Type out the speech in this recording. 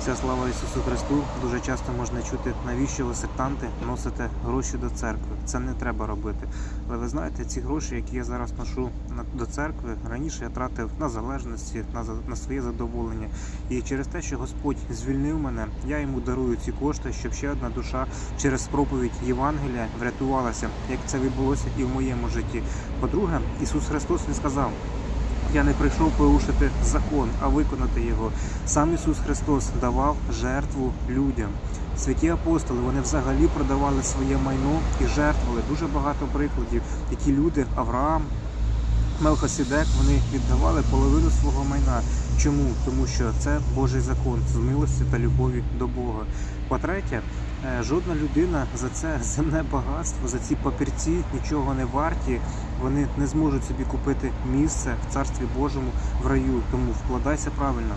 Вся слава Ісусу Христу. Дуже часто можна чути, навіщо ви сектанти носите гроші до церкви. Це не треба робити. Але ви знаєте, ці гроші, які я зараз ношу до церкви, раніше я тратив на залежності, на, на своє задоволення. І через те, що Господь звільнив мене, я йому дарую ці кошти, щоб ще одна душа через проповідь Євангелія врятувалася, як це відбулося і в моєму житті. По-друге, Ісус Христос Він сказав. Я не прийшов порушити закон, а виконати його. Сам Ісус Христос давав жертву людям. Святі апостоли вони взагалі продавали своє майно і жертвували. Дуже багато прикладів, які люди, Авраам, Мелхосідек, вони віддавали половину свого майна. Чому? Тому що це Божий закон з милості та любові до Бога. По-третє, е, жодна людина за це земне багатство, за ці папірці нічого не варті. Вони не зможуть собі купити місце в царстві Божому в раю. Тому вкладайся правильно.